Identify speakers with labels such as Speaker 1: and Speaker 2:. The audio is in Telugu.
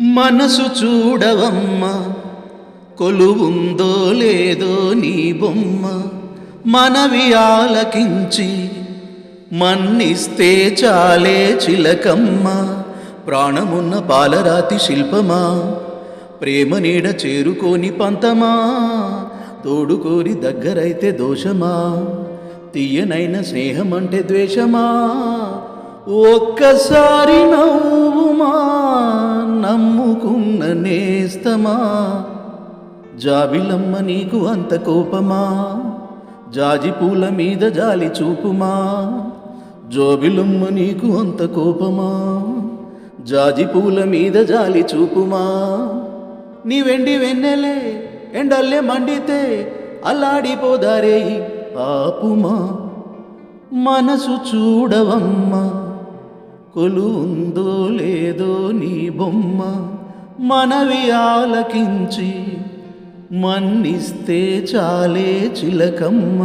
Speaker 1: మనసు చూడవమ్మ కొలువుందో లేదో నీ బొమ్మ. మనవి ఆలకించి మన్నిస్తే చాలే చిలకమ్మ. ప్రాణమున్న పాలరాతి శిల్పమా ప్రేమ నీడ చేరుకోని పంతమా. తోడుకోరి దగ్గరైతే దోషమా తీయనైన స్నేహమంటే ద్వేషమా. ఒక్కసారి నవ్వు నమ్ముకున్న నేస్తమా? జాబిలమ్మ నీకు అంత కోపమా? జాజి పూల మీద జాలి చూపుమా? జోబిలమ్మ నీకు అంత కోపమా? జాజి పూల మీద జాలి చూపుమా? నీ వెండి వెన్నెలే ఎండల్లే మండితే అల్లాడిపోదారే ఆపుమా మనసు చూడవమ్మా కొలుందో లేదో నీ బొమ్మ? మనవి ఆలకించి మన్నిస్తే చాలే చిలకమ్మ.